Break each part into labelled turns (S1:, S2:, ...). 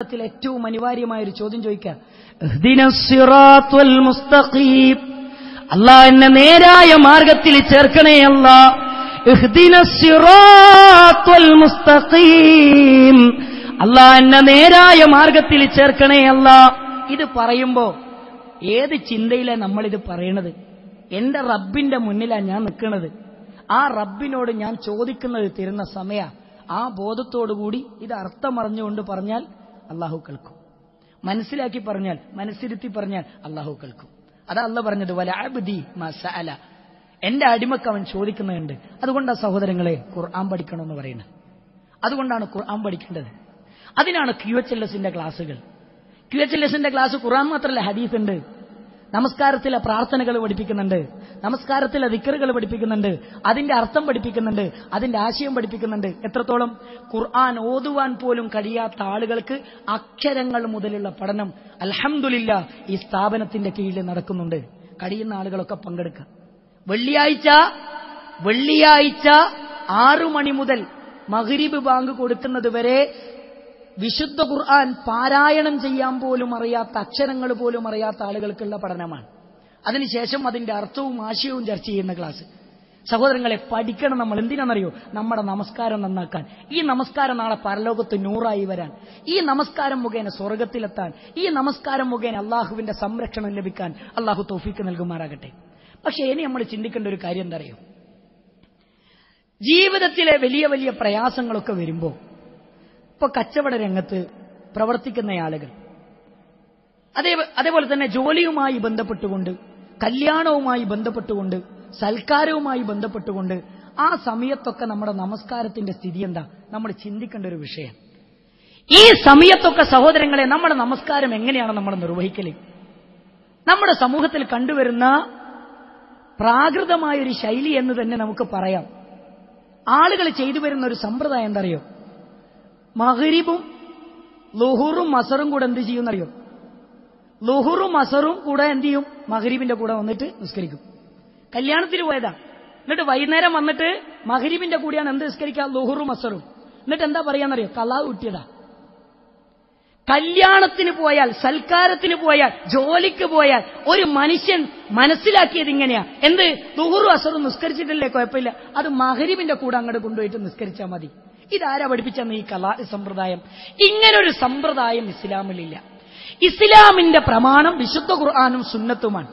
S1: ജീവിതത്തിൽ ഏറ്റവും അനിവാര്യമായ ഒരു ചോദ്യം ചോദിക്കുക അല്ലാ എന്നെ നേരായ മാർഗത്തിൽ ചേർക്കണേ അല്ല അല്ലാ എന്നെ നേരായ മാർഗത്തിൽ ചേർക്കണേ അല്ല ഇത് പറയുമ്പോ ഏത് ചിന്തയിലാ നമ്മളിത് പറയണത്? എന്റെ റബ്ബിന്റെ മുന്നിലാ ഞാൻ നിൽക്കുന്നത് ആ റബ്ബിനോട് ഞാൻ ചോദിക്കുന്നത് തരുന്ന സമയ. ആ ബോധത്തോടുകൂടി ഇത് അർത്ഥമറിഞ്ഞുകൊണ്ട് പറഞ്ഞാൽ അള്ളാഹു കേൾക്കും. മനസ്സിലാക്കി പറഞ്ഞാൽ മനസ്സിരുത്തി പറഞ്ഞാൽ അള്ളാഹു കേൾക്കും. അതാ അല്ല പറഞ്ഞത് വല അബ്ദി മസഅല എന്റെ അടിമക്ക് അവൻ ചോദിക്കുന്നുണ്ട് അതുകൊണ്ടാണ് സഹോദരങ്ങളെ ഖുർആൻ പഠിക്കണമെന്ന് പറയുന്നത് അതുകൊണ്ടാണ് ഖുർആൻ പഠിക്കേണ്ടത്. അതിനാണ് ക്യു എച്ച് എൽ എസിന്റെ ക്ലാസ്സുകൾ. ക്യു എച്ച് എൽ എസിന്റെ ക്ലാസ് ഖുർആൻ മാത്രമല്ല ഹദീസ് ഉണ്ട്. നമസ്കാരത്തിലെ പ്രാർത്ഥനകൾ പഠിപ്പിക്കുന്നുണ്ട്. നമസ്കാരത്തിലെ ദിക്കറുകൾ പഠിപ്പിക്കുന്നുണ്ട്. അതിന്റെ അർത്ഥം പഠിപ്പിക്കുന്നുണ്ട്. അതിന്റെ ആശയം പഠിപ്പിക്കുന്നുണ്ട്. എത്രത്തോളം? ഖുർആൻ ഓതുവാൻ പോലും കഴിയാത്ത ആളുകൾക്ക് അക്ഷരങ്ങൾ മുതലുള്ള പഠനം അലഹമുല്ല ഈ സ്ഥാപനത്തിന്റെ കീഴിൽ നടക്കുന്നുണ്ട്. കഴിയുന്ന ആളുകളൊക്കെ പങ്കെടുക്കുക. വെള്ളിയാഴ്ച വെള്ളിയാഴ്ച ആറു മണി മുതൽ മഗ്രിബ് ബാങ്ക് കൊടുക്കുന്നത് വരെ വിശുദ്ധ ഖുർആൻ പാരായണം ചെയ്യാൻ പോലും അറിയാത്ത അക്ഷരങ്ങൾ പോലും അറിയാത്ത ആളുകൾക്കുള്ള പഠനമാണ്. അതിനുശേഷം അതിന്റെ അർത്ഥവും ആശയവും ചർച്ച ചെയ്യുന്ന ക്ലാസ്. സഹോദരങ്ങളെ പഠിക്കണം നമ്മൾ. എന്തിനാണെന്നറിയോ? നമ്മുടെ നമസ്കാരം നന്നാക്കാൻ. ഈ നമസ്കാരം നാളെ പരലോകത്ത് നൂറായി വരാൻ. ഈ നമസ്കാരം മുഖേന സ്വർഗത്തിലെത്താൻ. ഈ നമസ്കാരം മുഖേന അള്ളാഹുവിന്റെ സംരക്ഷണം ലഭിക്കാൻ അള്ളാഹു തോഫീക്ക് നൽകുമാറാകട്ടെ. പക്ഷെ ഇനി നമ്മൾ ചിന്തിക്കേണ്ട ഒരു കാര്യം എന്താ അറിയോ ജീവിതത്തിലെ വലിയ വലിയ പ്രയാസങ്ങളൊക്കെ വരുമ്പോൾ ഇപ്പൊ കച്ചവട രംഗത്ത് പ്രവർത്തിക്കുന്ന ആളുകൾ. അതേ അതേപോലെ തന്നെ ജോലിയുമായി ബന്ധപ്പെട്ടുകൊണ്ട് കല്യാണവുമായി ബന്ധപ്പെട്ടുകൊണ്ട് സൽക്കാരവുമായി ബന്ധപ്പെട്ടുകൊണ്ട് ആ സമയത്തൊക്കെ നമ്മുടെ നമസ്കാരത്തിന്റെ സ്ഥിതി എന്താ? നമ്മൾ ചിന്തിക്കേണ്ട ഒരു വിഷയം. ഈ സമയത്തൊക്കെ സഹോദരങ്ങളെ നമ്മുടെ നമസ്കാരം എങ്ങനെയാണ് നമ്മൾ നിർവഹിക്കൽ? നമ്മുടെ സമൂഹത്തിൽ കണ്ടുവരുന്ന പ്രാകൃതമായ ഒരു ശൈലി എന്ന് തന്നെ നമുക്ക് പറയാം. ആളുകൾ ചെയ്തു വരുന്ന ഒരു സമ്പ്രദായം എന്തറിയോ മഹരിബും ലുഹുറും മസറും കൂടെ എന്ത് ചെയ്യുന്നറിയോ ലുഹുറും മസറും കൂടെ എന്ത് ചെയ്യും? മഹരീബിന്റെ കൂടെ വന്നിട്ട് നിസ്കരിക്കും. കല്യാണത്തിന് പോയതാ. എന്നിട്ട് വൈകുന്നേരം വന്നിട്ട് മഹരീബിന്റെ കൂടെയാണ് എന്ത് നിസ്കരിക്കുക? ലുഹുറും മസറും. എന്നിട്ട് എന്താ പറയാന്നറിയോ? കലാവ് കിട്ടിയതാ കല്യാണത്തിന് പോയാൽ സൽക്കാരത്തിന് പോയാൽ ജോലിക്ക് പോയാൽ ഒരു മനുഷ്യൻ മനസ്സിലാക്കിയത് ഇങ്ങനെയാ. എന്ത്? ലുഹുറും അസറും നിസ്കരിച്ചിട്ടില്ലേ? കുഴപ്പമില്ല. അത് മഹരീബിന്റെ കൂടെ അങ്ങോട്ട് കൊണ്ടുപോയിട്ട് നിസ്കരിച്ചാൽ മതി. ഇതാരാ പഠിപ്പിച്ചെന്ന് ഈ കലാ സമ്പ്രദായം? ഇങ്ങനൊരു സമ്പ്രദായം ഇസ്ലാമിലില്ല. ഇസ്ലാമിന്റെ പ്രമാണം വിശുദ്ധ ഖുർആാനും സുന്നത്തുമാണ്.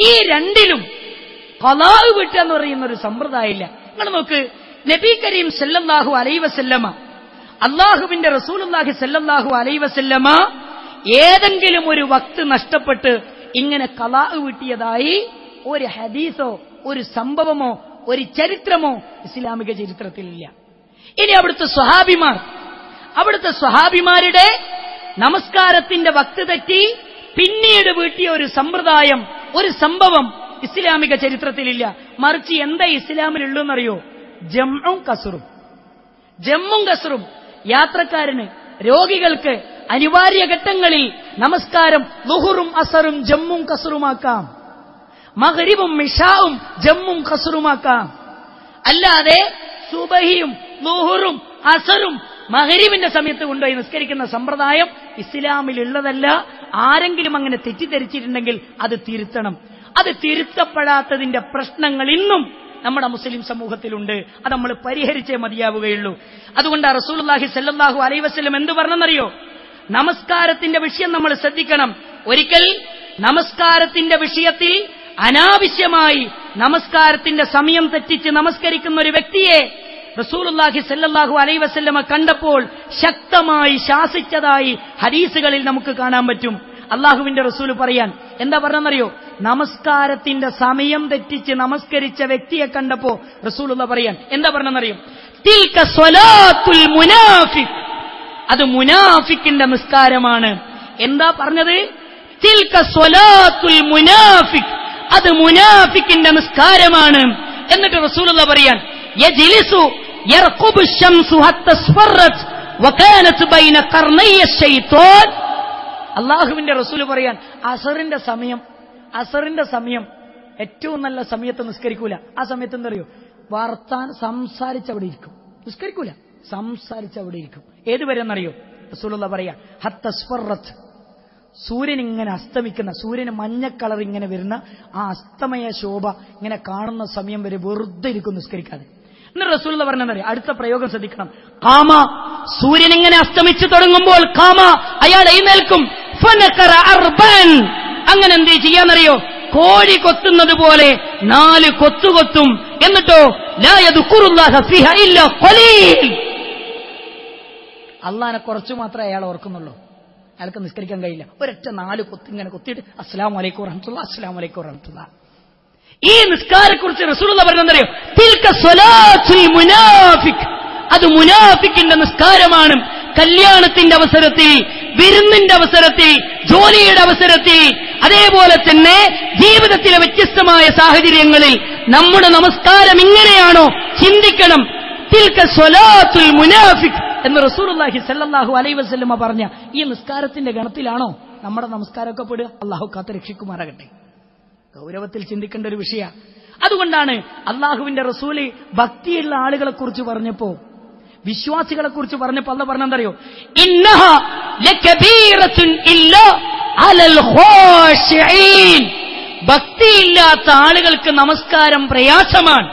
S1: ഈ രണ്ടിലും കലാവ് വിട്ട എന്ന് പറയുന്ന ഒരു സമ്പ്രദായമില്ല. നിങ്ങൾ നോക്ക് നബി കരീം സല്ലല്ലാഹു അലൈ വസല്ലമ അള്ളാഹുവിന്റെ റസൂലുല്ലാഹി സല്ലല്ലാഹു അലൈ വസല്ലമ ഏതെങ്കിലും ഒരു വക്ത് നഷ്ടപ്പെട്ട് ഇങ്ങനെ കലാവ് വിട്ടിയതായി ഒരു ഹദീസോ ഒരു സംഭവമോ ഒരു ചരിത്രമോ ഇസ്ലാമിക ചരിത്രത്തിലില്ല. ഇനി അവിടുത്തെ സ്വഹാബിമാർ. അവിടുത്തെ സ്വഹാബിമാരുടെ നമസ്കാരത്തിന്റെ വക്ത് തെറ്റി പിന്നീട് വീട്ടിയ ഒരു സമ്പ്രദായം ഒരു സംഭവം ഇസ്ലാമിക ചരിത്രത്തിലില്ല. മറിച്ച് എന്താ ഇസ്ലാമിലുള്ളൂന്നറിയോ ജമ്മും കസറും. ജമ്മും കസറും യാത്രക്കാരന് രോഗികൾക്ക് അനിവാര്യ ഘട്ടങ്ങളിൽ നമസ്കാരം ലുഹുറും അസറും ജമ്മും കസറുമാക്കാം. മകരിവും മിഷാവും ജമ്മും കസറുമാക്കാം. അല്ലാതെ സുബഹിയും ലുഹുറും അസറും മഹരിവിന്റെ സമയത്ത് കൊണ്ടുപോയി നിസ്കരിക്കുന്ന സമ്പ്രദായം ഇസ്ലാമിൽ ഉള്ളതല്ല ആരെങ്കിലും അങ്ങനെ തെറ്റിദ്ധരിച്ചിട്ടുണ്ടെങ്കിൽ അത് തിരുത്തണം. അത് തിരുത്തപ്പെടാത്തതിന്റെ പ്രശ്നങ്ങൾ ഇന്നും നമ്മുടെ മുസ്ലിം സമൂഹത്തിലുണ്ട്. അത് നമ്മൾ പരിഹരിച്ചേ മതിയാവുകയുള്ളൂ. അതുകൊണ്ട് റസൂൽഹി സല്ലാഹു അലൈ വസ്ലം എന്ത് പറഞ്ഞെന്നറിയോ? നമസ്കാരത്തിന്റെ വിഷയം നമ്മൾ ശ്രദ്ധിക്കണം. ഒരിക്കൽ നമസ്കാരത്തിന്റെ വിഷയത്തിൽ അനാവശ്യമായി നമസ്കാരത്തിന്റെ സമയം തെറ്റിച്ച് നമസ്കരിക്കുന്ന ഒരു വ്യക്തിയെ റസൂലുല്ലാഹി സല്ലല്ലാഹു അലൈ വസല്ലമ കണ്ടപ്പോൾ ശക്തമായി ശാസിച്ചതായി ഹദീസുകളിൽ നമുക്ക് കാണാൻ പറ്റും. അള്ളാഹുവിന്റെ റസൂൽ പറയാൻ എന്താ പറഞ്ഞെന്നറിയോ നമസ്കാരത്തിന്റെ സമയം തെറ്റിച്ച് നമസ്കരിച്ച വ്യക്തിയെ കണ്ടപ്പോ റസൂലുള്ള പറയാൻ എന്താ പറഞ്ഞെന്നറിയോ മുനാഫിക് അത് മുനാഫിക്കിന്റെ നിസ്കാരമാണ്. എന്താ പറഞ്ഞത്? മുനാഫിക് അത് മുനാഫിക്കിന്റെ നിസ്കാരമാണ്. എന്നിട്ട് റസൂലുള്ള പറയാൻ يرقب الشمس حتى اصفرت وكانت بين قرني الشيطان അള്ളാഹുവിന്റെ റസൂല് പറയാൻ അസറിന്റെ സമയം അസറിന്റെ സമയം ഏറ്റവും നല്ല സമയത്ത് നിസ്കരിക്കൂല ആ സമയത്ത് എന്തറിയോ വർത്താൻ സംസാരിച്ചവിടെ ഇരിക്കും നിസ്കരിക്കൂല സംസാരിച്ചവിടെ ഇരിക്കും ഏതുവരെ എന്നറിയോ റസൂലുള്ള പറയാ ഹത്തസ്ഫറത്ത് സൂര്യൻ ഇങ്ങനെ അസ്തമിക്കുന്ന സൂര്യന് മഞ്ഞ കളർ ഇങ്ങനെ വരുന്ന ആ അസ്തമയ ശോഭ ഇങ്ങനെ കാണുന്ന സമയം വരെ വെറുതെ ഇരിക്കും നിസ്കരിക്കാതെ എന്നിട്ട് റസൂൽ പറഞ്ഞെന്നറിയാം അടുത്ത പ്രയോഗം ശ്രദ്ധിക്കണം. കാമ സൂര്യൻ ഇങ്ങനെ അസ്തമിച്ചു തുടങ്ങുമ്പോൾ കാമ അയാൾ എഴുന്നേൽക്കും. അങ്ങനെ എന്ത് ചെയ്യാന്നറിയോ? കോഴി കൊത്തുന്നത് പോലെ നാല് കൊത്തു കൊത്തും. എന്നിട്ടോ അള്ളാനെ കുറച്ചു മാത്രമേ അയാൾ ഓർക്കുന്നുള്ളൂ. അയാൾക്ക് നിസ്കരിക്കാൻ കഴിയില്ല. ഒരൊറ്റ നാല് കൊത്ത് ഇങ്ങനെ കൊത്തിയിട്ട് അസ്സാം വലൈക്കും വറഹമുല്ല അസ്സാം വലൈക്കും വറഹമത്തുള്ള ഈ നിസ്കാരക്കുറിച്ച് റസൂലുള്ള പറഞ്ഞെന്നറിയോ തിൽക്ക സ്വലാത്തുൽ മുനാഫിക് അത് മുനാഫിക്കിന്റെ നിസ്കാരമാണ്. കല്യാണത്തിന്റെ അവസരത്തിൽ വിരുന്നിന്റെ അവസരത്തിൽ ജോലിയുടെ അവസരത്തിൽ അതേപോലെ തന്നെ ജീവിതത്തിലെ വ്യത്യസ്തമായ സാഹചര്യങ്ങളിൽ നമ്മുടെ നമസ്കാരം ഇങ്ങനെയാണോ? ചിന്തിക്കണം. തിൽക്ക സ്വലാത്തുൽ മുനാഫിക് എന്ന് റസൂലുള്ളാഹി സ്വല്ലല്ലാഹു അലൈഹി വസല്ലമ പറഞ്ഞ ഈ നിസ്കാരത്തിന്റെ ഗണത്തിലാണോ നമ്മുടെ നമസ്കാരമൊക്കെ പെടുക? അള്ളാഹു കാത്ത് രക്ഷിക്കുമാറാകട്ടെ. ഗൗരവത്തിൽ ചിന്തിക്കേണ്ട ഒരു വിഷയ. അതുകൊണ്ടാണ് അള്ളാഹുവിന്റെ റസൂൽ ഭക്തിയുള്ള ആളുകളെ കുറിച്ച് പറഞ്ഞപ്പോ വിശ്വാസികളെ കുറിച്ച് പറഞ്ഞപ്പോ അല്ല ഖാശിഈൻ ഭക്തിയില്ലാത്ത ആളുകൾക്ക് നമസ്കാരം പ്രയാസമാണ്.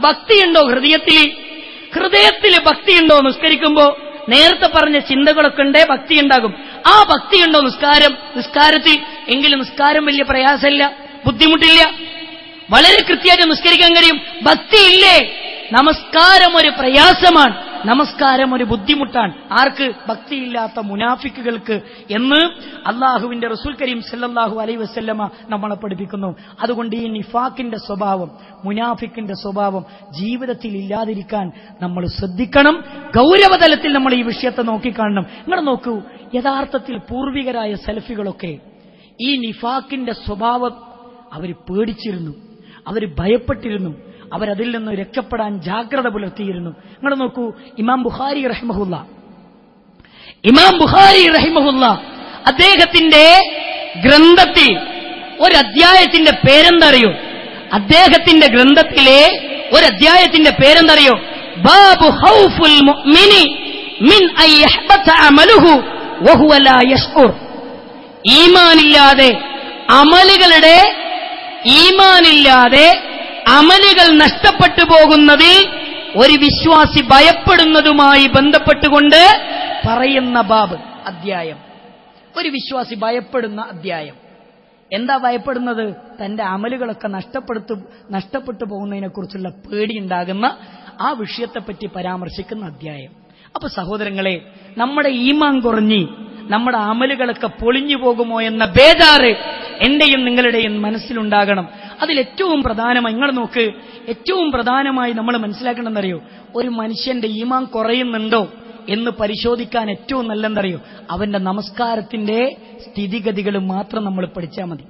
S1: ഭക്തിയുണ്ടോ ഹൃദയത്തിൽ? ഹൃദയത്തിൽ ഭക്തിയുണ്ടോ നിസ്കരിക്കുമ്പോ? നേരത്തെ പറഞ്ഞ ചിന്തകളൊക്കെ ഉണ്ടേ ഭക്തി ഉണ്ടാകും ആ ഭക്തിയുണ്ടോ നിസ്കാരം? നിസ്കാരത്തിൽ എങ്കിലും നിസ്കാരം വലിയ പ്രയാസമില്ല. ബുദ്ധിമുട്ടില്ല. വളരെ കൃത്യമായിട്ട് നിസ്കരിക്കാൻ കഴിയും. ഭക്തിയില്ലേ? നമസ്കാരം ഒരു പ്രയാസമാണ്. നമസ്കാരം ഒരു ബുദ്ധിമുട്ടാണ്. ആർക്ക്? ഭക്തിയില്ലാത്ത മുനാഫിക്കുകൾക്ക് എന്ന് അള്ളാഹുവിന്റെ റസൂൽ കരീം സല്ലാഹു അലൈ വസല്ലമ നമ്മളെ പഠിപ്പിക്കുന്നു. അതുകൊണ്ട് ഈ നിഫാക്കിന്റെ സ്വഭാവം മുനാഫിക്കിന്റെ സ്വഭാവം ജീവിതത്തിൽ ഇല്ലാതിരിക്കാൻ നമ്മൾ ശ്രദ്ധിക്കണം. ഗൗരവതലത്തിൽ നമ്മൾ ഈ വിഷയത്തെ നോക്കിക്കാണണം. നിങ്ങൾ നോക്കൂ. യഥാർത്ഥത്തിൽ പൂർവികരായ സെൽഫികളൊക്കെ ഈ നിഫാക്കിന്റെ സ്വഭാവം അവർ പേടിച്ചിരുന്നു. അവർ ഭയപ്പെട്ടിരുന്നു. അവരതിൽ നിന്ന് രക്ഷപ്പെടാൻ ജാഗ്രത പുലർത്തിയിരുന്നു. നിങ്ങൾ നോക്കൂ ഇമാം ബുഖാരി റഹിമഹുല്ല. ഇമാം ബുഖാരി റഹിമഹുല്ല അദ്ദേഹത്തിന്റെ ഗ്രന്ഥത്തിൽ ഒരു അധ്യായത്തിന്റെ പേരെന്തറിയോ? അദ്ദേഹത്തിന്റെ ഗ്രന്ഥത്തിലെ ഒരു അധ്യായത്തിന്റെ പേരെന്തറിയോ? ബാബു ഹൗഫുൽ മുഅ്മിനി മിൻ അമലുഹു വഹുവ ലാ ഈമാനില്ലാതെ അമലുകളുടെ ഈമാനില്ലാതെ അമലുകൾ നഷ്ടപ്പെട്ടു പോകുന്നതിൽ ഒരു വിശ്വാസി ഭയപ്പെടുന്നതുമായി ബന്ധപ്പെട്ടുകൊണ്ട് പറയുന്ന ബാബ് അധ്യായം. ഒരു വിശ്വാസി ഭയപ്പെടുന്ന അധ്യായം. എന്താ ഭയപ്പെടുന്നത്? തന്റെ അമലുകളൊക്കെ നഷ്ടപ്പെടുത്തു നഷ്ടപ്പെട്ടു പോകുന്നതിനെക്കുറിച്ചുള്ള പേടിയുണ്ടാകുന്ന ആ വിഷയത്തെപ്പറ്റി പരാമർശിക്കുന്ന അധ്യായം. അപ്പൊ സഹോദരങ്ങളെ നമ്മുടെ ഈമാൻ കുറഞ്ഞി നമ്മുടെ അമലുകളൊക്കെ പൊളിഞ്ഞു പോകുമോ എന്ന ബേജാറ് എന്റെയും നിങ്ങളുടെയും മനസ്സിലുണ്ടാകണം. അതിലേറ്റവും പ്രധാനമായി നിങ്ങൾ നോക്ക് ഏറ്റവും പ്രധാനമായി നമ്മൾ മനസ്സിലാക്കണമെന്നറിയോ ഒരു മനുഷ്യന്റെ ഈമാൻ കുറയുന്നുണ്ടോ എന്ന് പരിശോധിക്കാൻ ഏറ്റവും നല്ലെന്നറിയോ അവന്റെ നമസ്കാരത്തിന്റെ സ്ഥിതിഗതികൾ മാത്രം നമ്മൾ പഠിച്ചാൽ മതി.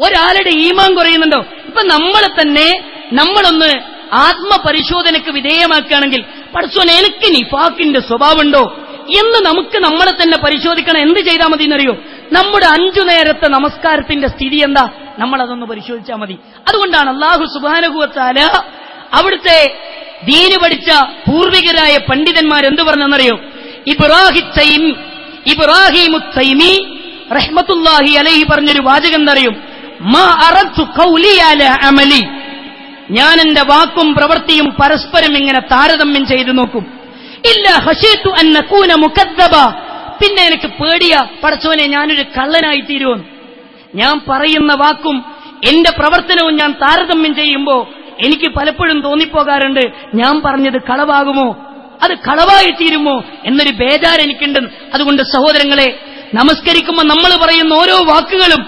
S1: ഒരാളുടെ ഈമാൻ കുറയുന്നുണ്ടോ? ഇപ്പൊ നമ്മൾ തന്നെ നമ്മളൊന്ന് ആത്മപരിശോധനക്ക് വിധേയമാക്കുകയാണെങ്കിൽ പഠിച്ചോൻ എനിക്ക് നിഫാക്കിന്റെ സ്വഭാവമുണ്ടോ എന്ന് നമുക്ക് നമ്മളെ തന്നെ പരിശോധിക്കണം. എന്ത് ചെയ്താൽ മതി എന്നറിയോ നമ്മുടെ അഞ്ചു നേരത്തെ നമസ്കാരത്തിന്റെ സ്ഥിതി എന്താ? നമ്മൾ അതൊന്ന് പരിശോധിച്ചാൽ മതി. അതുകൊണ്ടാണ് അള്ളാഹു സുബാനുഭവത്താല അവിടുത്തെ ദീന് പഠിച്ച പൂർവികരായ പണ്ഡിതന്മാർ എന്തു പറഞ്ഞെന്നറിയോ? ഇബ്രാഹി ഇബ്രാഹിമുത്തൈമി ഇബ്രാഹിമു തൈമി റഹ്മത്തുല്ലാഹി അലൈഹി പറഞ്ഞൊരു വാചകം എന്നറിയും ഞാൻ എന്റെ വാക്കും പ്രവൃത്തിയും പരസ്പരം ഇങ്ങനെ താരതമ്യം ചെയ്തു നോക്കും. ഇല്ല ഹഷീത്തു അന്നക്കൂന മുക്കദ്ദബ പിന്നെ എനിക്ക് പേടിയ. പടച്ചോനെ ഞാനൊരു കള്ളനായി തീരുമെന്ന് ഞാൻ പറയുന്ന വാക്കും എന്റെ പ്രവർത്തനവും ഞാൻ താരതമ്യം ചെയ്യുമ്പോൾ എനിക്ക് പലപ്പോഴും തോന്നിപ്പോകാറുണ്ട്. ഞാൻ പറഞ്ഞത് കളവാകുമോ? അത് കളവായി തീരുമോ? എന്നൊരു ബേജാർ എനിക്കുണ്ട് അതുകൊണ്ട് സഹോദരങ്ങളെ നമസ്കരിക്കുമ്പോൾ നമ്മൾ പറയുന്ന ഓരോ വാക്കുകളും